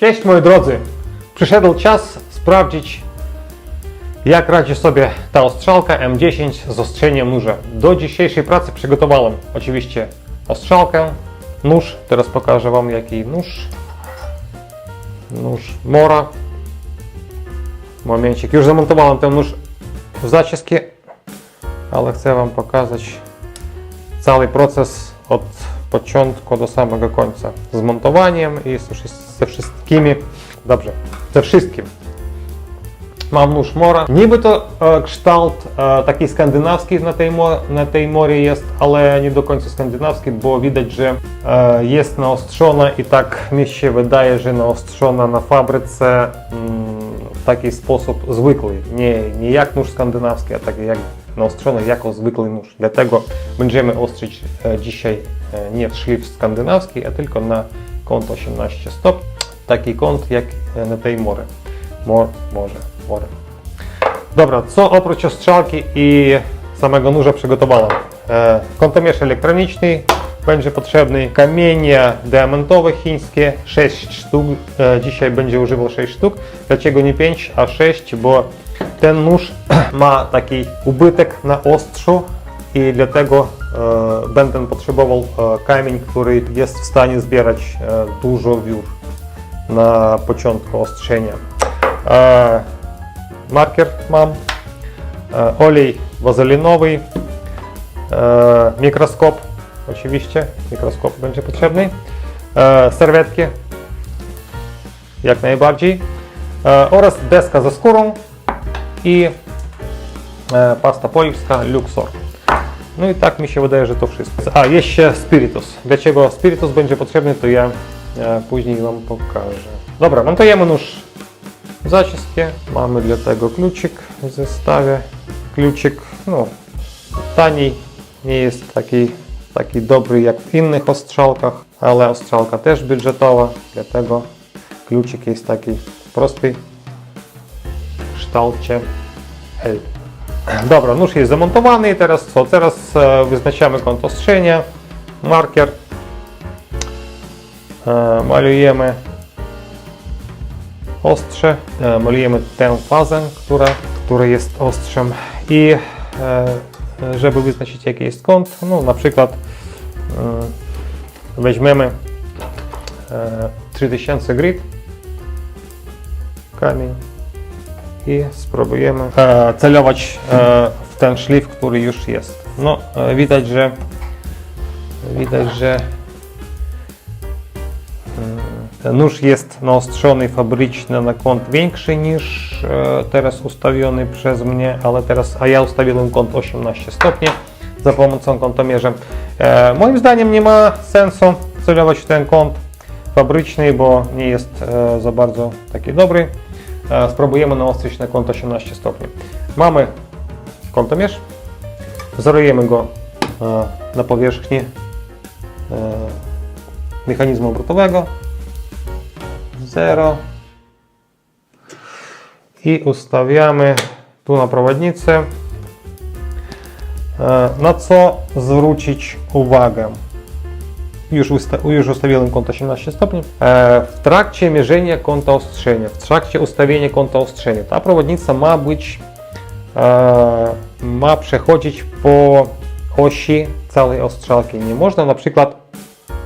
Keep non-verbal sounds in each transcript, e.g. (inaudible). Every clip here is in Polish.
Cześć moi drodzy! Przyszedł czas sprawdzić, jak radzi sobie ta ostrzałka M10 z ostrzeniem nóża. Do dzisiejszej pracy przygotowałem oczywiście ostrzałkę, nóż. Teraz pokażę Wam jaki nóż. Nóż Mora. Momencik. Już zamontowałem ten nóż w zacisku, ale chcę Wam pokazać cały proces od początku do samego końca. Z montowaniem i wszy- ze wszystkimi, dobrze, ze wszystkim. Mam nóż Mora. Niby to e, kształt e, taki skandynawski na tej, na tej jest, ale nie do końca skandynawski, bo widać, że e, jest naostrzona i tak mi się wydaje, że naostrzona na fabryce mm, w taki sposób zwykły. Nie, nie jak nóż skandynawski, a tak jak naostrzony jako zwykły nóż. Dlatego będziemy ostrzyć e, dzisiaj e, nie w szlif skandynawski, a tylko na kąt 18 stopni. Taki kąt jak e, na tej mory. Mor, morze, morze. Dobra, co oprócz ostrzałki i samego nóża przygotowałem? E, kątomierz elektroniczny będzie potrzebny, kamienie diamentowe chińskie 6 sztuk. E, dzisiaj będzie używał 6 sztuk. Dlaczego nie 5, a 6? Bo ten nóż (clears throat) ma taki ubytek na ostrzu i dlatego będę potrzebował e, kamień, który jest w stanie zbierać e, dużo wiór na początku ostrzenia. E, marker mam, e, olej wazelinowy, e, mikroskop, oczywiście, mikroskop będzie potrzebny, e, serwetki, jak najbardziej, e, oraz deska ze skórą i e, pasta polska Luxor. No i tak mi się wydaje, że to wszystko. A, jeszcze spirytus. Dlaczego spirytus będzie potrzebny, to ja e, później Wam pokażę. Dobra, montujemy nóż w zaciskie. Mamy dla tego kluczyk w zestawie. Kluczyk, no, tani, nie jest taki, taki dobry jak w innych ostrzałkach, ale ostrzałka też budżetowa, dlatego kluczyk jest taki prosty w kształcie L. Dobra, nóż jest zamontowany. Teraz co? Teraz e, wyznaczamy kąt ostrzenia, marker, e, malujemy ostrze, e, malujemy tę fazę, która, która jest ostrzem. I żeby wyznaczyć jaki jest kąt, no na przykład weźmiemy e, 3000 grit, kamień i spróbujemy e, celować e, w ten szlif, który już jest. No, e, widać, że widać, że mm, nóż jest naostrzony fabrycznie na kąt większy niż e, teraz ustawiony przez mnie, ale teraz, a ja ustawiłem kąt 18 stopni za pomocą kątomierza. E, moim zdaniem nie ma sensu celować w ten kąt fabryczny, bo nie jest e, za bardzo taki dobry. E, Spróbujemy naostrzyć na kąt 18 stopni. Mamy kątomierz, wzorujemy go e, na powierzchni e, mechanizmu obrotowego 0 i ustawiamy tu na prowadnicę. E, Na co zwrócić uwagę? Już, usta- już ustawiłem kąt 18 stopni. E, w trakcie mierzenia kąta ostrzenia, w trakcie ustawienia kąta ostrzenia, ta prowadnica ma być, e, ma przechodzić po osi całej ostrzałki. Nie można na przykład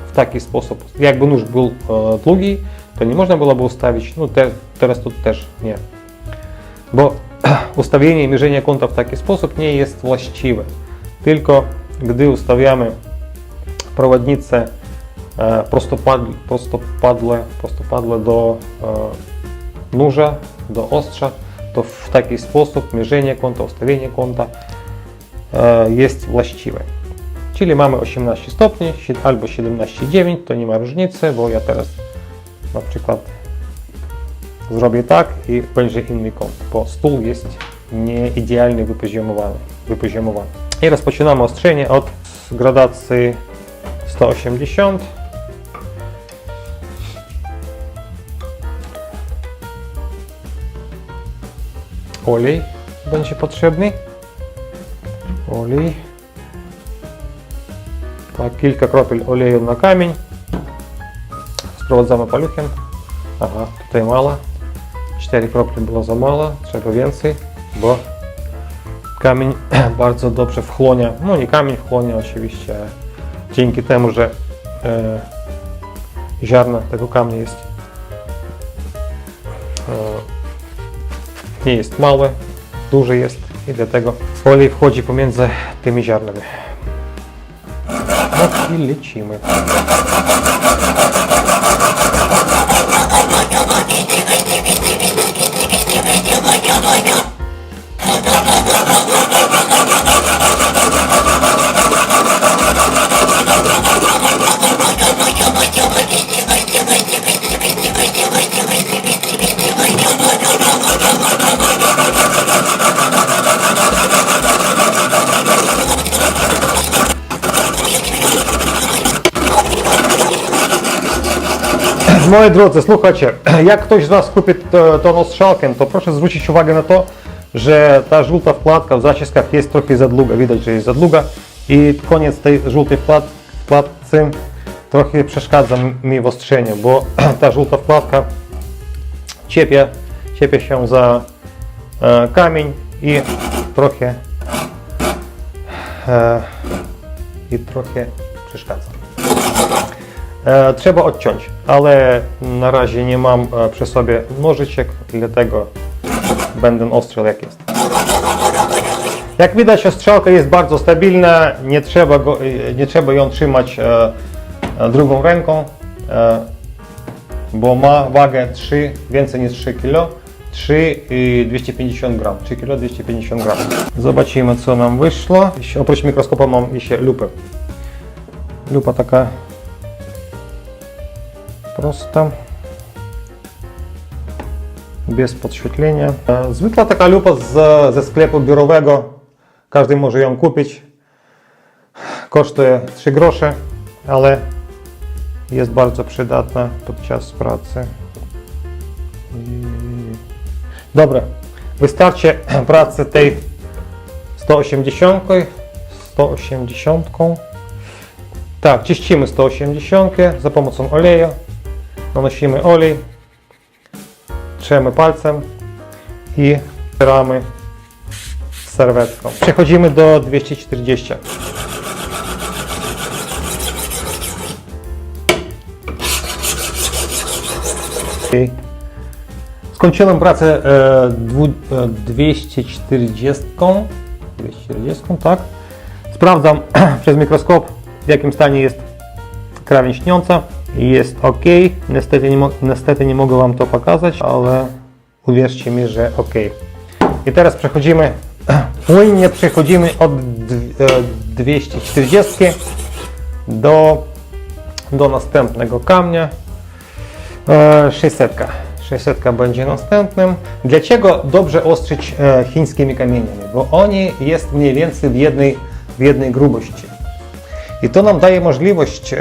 w taki sposób, jakby nóż był e, długi, to nie można byłoby ustawić, no te, teraz tu też nie. Bo (clears throat) ustawienie i mierzenie kąta w taki sposób nie jest właściwe. Tylko gdy ustawiamy prowadnice e, prostopadle, prostopadle, nóża, do ostrza, to w taki sposób mierzenie kąta, ustawienie kąta e, jest właściwe. Czyli mamy 18 stopni albo 17,9, to nie ma różnicy, bo ja teraz na przykład zrobię tak i będzie inny kąt, bo stół jest nie idealnie wypoziomowany. wypoziomowany. I rozpoczynamy ostrzenie od gradacji 180. Olej będzie potrzebny. Olej. Так, кілька кропель олію на камінь. Спроводзами полюхим. Ага, тут мало. 4 кроплі було замало, треба więcej, бо камінь bardzo dobrze wchłonia, no nie камінь wchłonia oczywiście dzięki temu, że e, ziarno tego kamienia jest e, nie jest małe, duże jest i dlatego olej wchodzi pomiędzy tymi ziarnami. No i lecimy. Moi drodzy, słuchajcie, (clears throat) jak ktoś z Was kupi to- tą ostrzałkę, to proszę zwrócić uwagę na to, że ta żółta wkładka w zaciskach jest trochę za długa, widać, że jest za długa i koniec tej żółtej wkładcy trochę przeszkadza mi w ostrzeniu, bo (clears throat) ta żółta wkładka ciepie, ciepie się za e, kamień i trochę e, i trochę przeszkadza. E, trzeba odciąć, ale na razie nie mam e, przy sobie nożyczek, dlatego będę ostrzał jak jest. Jak widać ostrzałka jest bardzo stabilna, nie trzeba, go, e, nie trzeba ją trzymać drugą ręką, bo ma wagę 3, więcej niż 3 kg. 3 i 250 gram, 3 kg 250 gram. Zobaczymy co nam wyszło. Oprócz mikroskopu mam jeszcze lupę. Lupa taka prosta, bez podświetlenia. E, Zwykła taka lupa z, ze sklepu biurowego, każdy może ją kupić. Kosztuje 3 grosze, ale jest bardzo przydatna podczas pracy. Dobra, wystarczy (clears throat) pracy tej 180, 180. Tak, czyścimy 180 za pomocą oleju. Nanosimy olej, trzemy palcem i wtyramy serwetką. Przechodzimy do 240. I Skończyłem pracę e, dwu, e, 240. 240, tak. Sprawdzam (clears throat) przez mikroskop, w jakim stanie jest krawędź śniąca. Jest ok. Niestety nie, niestety nie mogę Wam to pokazać, ale uwierzcie mi, że ok. I teraz przechodzimy, (clears throat) płynnie przechodzimy od dw- e, 240 do, do następnego kamnia. E, 600. 600 będzie następnym. Dlaczego dobrze ostrzyć e, chińskimi kamieniami? Bo oni jest mniej więcej w jednej, w jednej grubości. I to nam daje możliwość, e,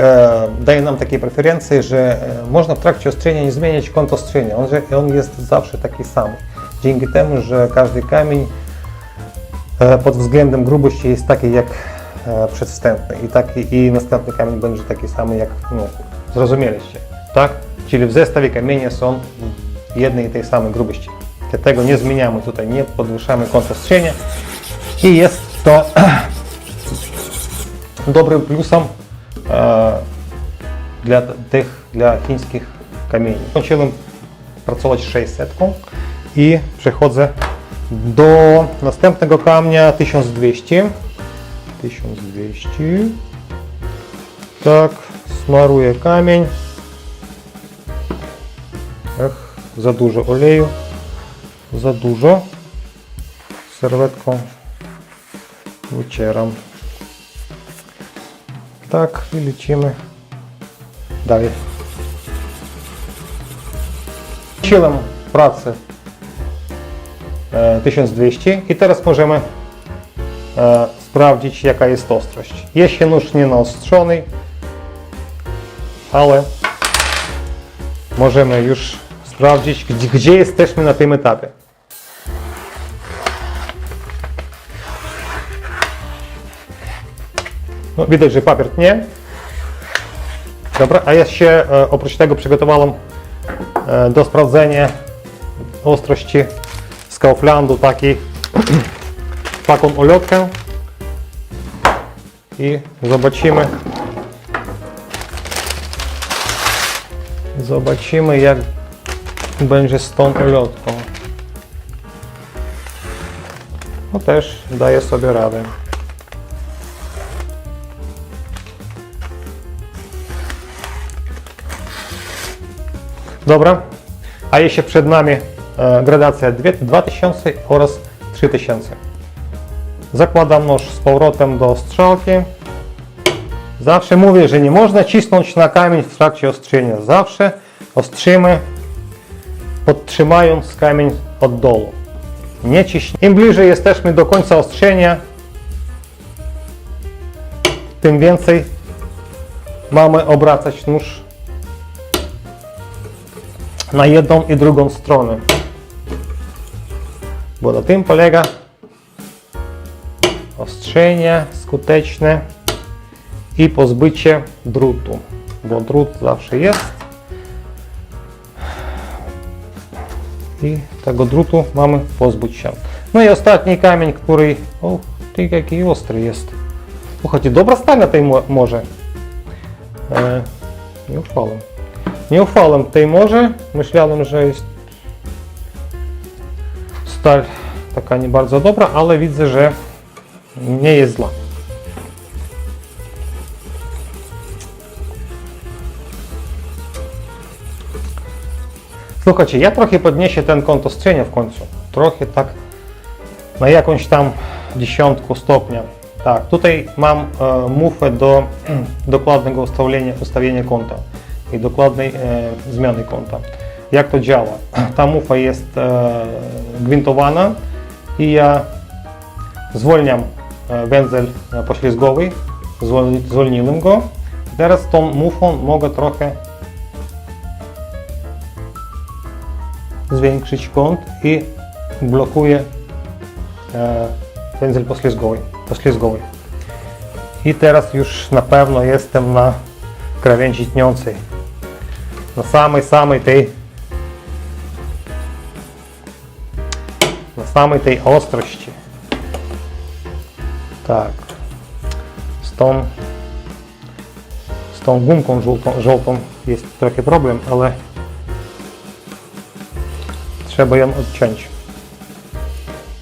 daje nam takie preferencje, że e, można w trakcie ostrzenia nie zmieniać kąt ostrzenia. On, on jest zawsze taki sam. Dzięki temu, że każdy kamień e, pod względem grubości jest taki jak przedwstępny i, taki, i następny kamień będzie taki sam jak, no, zrozumieliście, tak? Czyli w zestawie kamienie są jednej i tej samej grubości. Dlatego nie zmieniamy tutaj, nie podwyższamy kąt ostrzenia i jest to (clears throat) dobrym plusem e, dla tych, dla chińskich kamieni. Kończyłem pracować z 600 i przechodzę do następnego kamnia 1200. 1200. Tak, smaruję kamień. Ech, za dużo oleju. Za dużo. Tak, i lecimy dalej. Pracy e, 1200 i teraz możemy e, sprawdzić jaka jest ostrość. Jeśli nóż nie naostrzony, ale możemy już sprawdzić gdzie jesteśmy na tym etapie. No, widać, że papier nie. Dobra, a ja się e, oprócz tego przygotowałem e, do sprawdzenia ostrości z Kauflandu taki, (clears throat) taką ulotkę i zobaczymy zobaczymy jak będzie z tą ulotką. No też daje sobie radę. Dobra, a jeszcze przed nami e, gradacja dwie- 2000 oraz 3000. Zakładam nóż z powrotem do strzałki. Zawsze mówię, że nie można cisnąć na kamień w trakcie ostrzenia. Zawsze ostrzymy podtrzymając kamień od dołu. Nie ciśnie. Im bliżej jesteśmy do końca ostrzenia, tym więcej mamy obracać nóż na jedną i drugą stronę. Bo na tym polega ostrzenie skuteczne i pozbycie drutu, bo drut zawsze jest. I tego drutu mamy pozbyć się. No i ostatni kamień, który... O, ty jaki ostry jest. Słuchajcie, dobra stal na tej mo- morze. E, nie uchwałem. Nie uchwałem tej morze. Myślałem, że jest stal taka nie bardzo dobra, ale widzę, że nie jest zła. Słuchajcie, ja trochę podniesie ten kąt ostrzenia w końcu. Trochę tak na jakąś tam dziesiątku stopnia. Tak, tutaj mam e, mufę do dokładnego ustawienia, ustawienia kąta i dokładnej e, zmiany kąta. Jak to działa? (clears throat) Ta mufa jest e, gwintowana i ja zwolniam e, węzeł poślizgowy, zwolni, zwolniłem go. Teraz tą mufą mogę trochę zwiększyć kąt i blokuję węzeł poślizgowy, poślizgowy. I teraz już na pewno jestem na krawędzi tniącej. Na samej, samej tej na samej tej ostrości. Tak. Z tą z tą gumką żółtą, żółtą jest trochę problem, ale trzeba ją odciąć.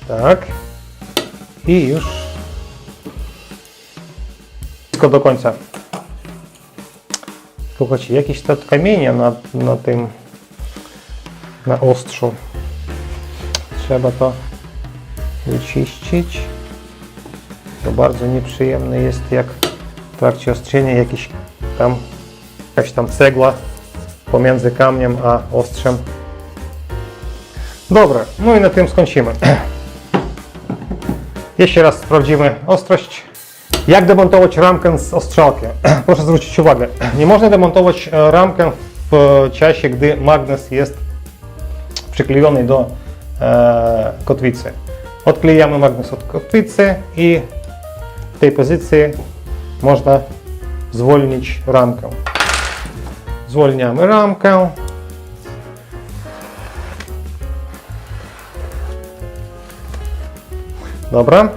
Tak. I już wszystko do końca. Słuchajcie, jakieś te kamienie na, na tym na ostrzu. Trzeba to wyczyścić. To bardzo nieprzyjemne jest, jak w trakcie ostrzenia jakiś tam jakaś tam cegła pomiędzy kamieniem a ostrzem Dobra, no i na tym skończymy. (clears throat) Jeszcze raz sprawdzimy ostrość. Jak demontować ramkę z ostrzałki? (clears throat) Proszę zwrócić uwagę, nie można demontować e, ramkę w czasie, gdy magnes jest przyklejony do e, kotwicy. Odklejamy magnes od kotwicy i w tej pozycji można zwolnić ramkę. Zwolniamy ramkę. Dobra,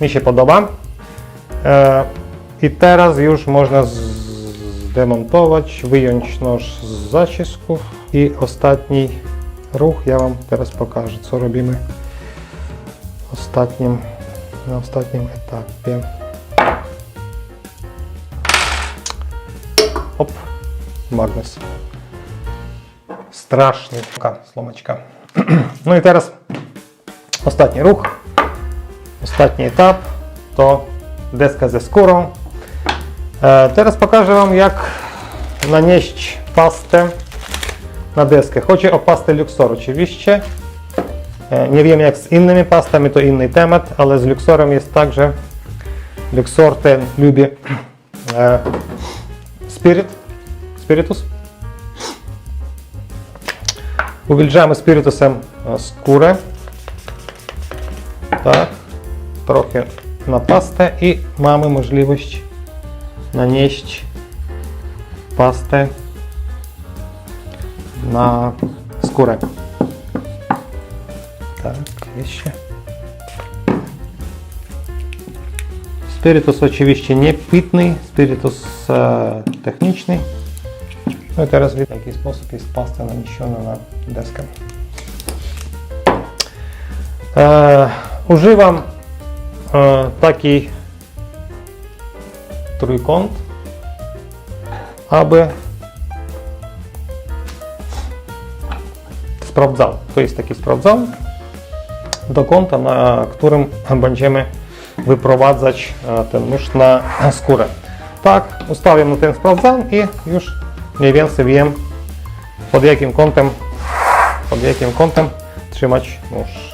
mi się podoba. E, I teraz już można z- zdemontować, wyjąć nóż z zacisków i ostatni ruch ja Wam teraz pokażę, co robimy ostatnim, na ostatnim etapie. Hop, magnes. Straszny, taka slomeczka. No i teraz ostatni ruch. Ostatni etap to ze skórą. E, teraz pokażę Wam jak nanieść pastę na deskę. Chodzi o pastę Luxor oczywiście. E, nie wiem jak z innymi pastami, to inny temat, ale z Luxorem jest tak, że Luxor ten lubi e, spirit, spiritus. Uwilżamy spirytusem e, skórę. Tak trochę i mamy możliwość nanieść pastę na skórę. Tak, jeszcze. Spirytus oczywiście nie pitny, spirytus e, techniczny. No i teraz widzę w jaki sposób jest pasta naniesiona na deskę. E, używam e, taki trójkąt, aby sprawdzał. To jest taki sprawdzał do kąta, na którym będziemy wyprowadzać e, ten nóż na skórę. Tak, ustawiam na ten sprawdzał i już mniej więcej wiem pod jakim kątem pod jakim kątem trzymać nóż.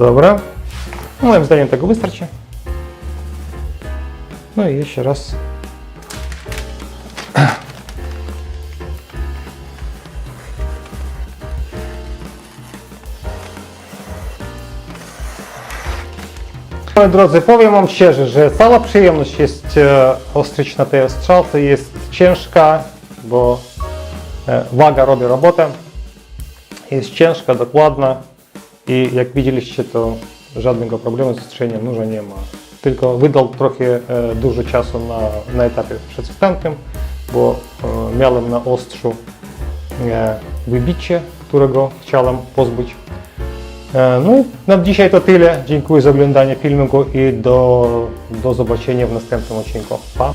Dobra. Moim zdaniem tego wystarczy. No i jeszcze raz. Moi drodzy, powiem Wam szczerze, że cała przyjemność jest e, ostrzyć na tej strzałce. Jest ciężka, bo e, waga robi robotę. Jest ciężka, dokładna i jak widzieliście, to żadnego problemu z ostrzeniem nóża nie ma. Tylko wydał trochę e, dużo czasu na, na etapie przedwstępnym, bo e, miałem na ostrzu e, wybicie, którego chciałem pozbyć. E, no, na dzisiaj to tyle. Dziękuję za oglądanie filmiku i do, do zobaczenia w następnym odcinku. Pa!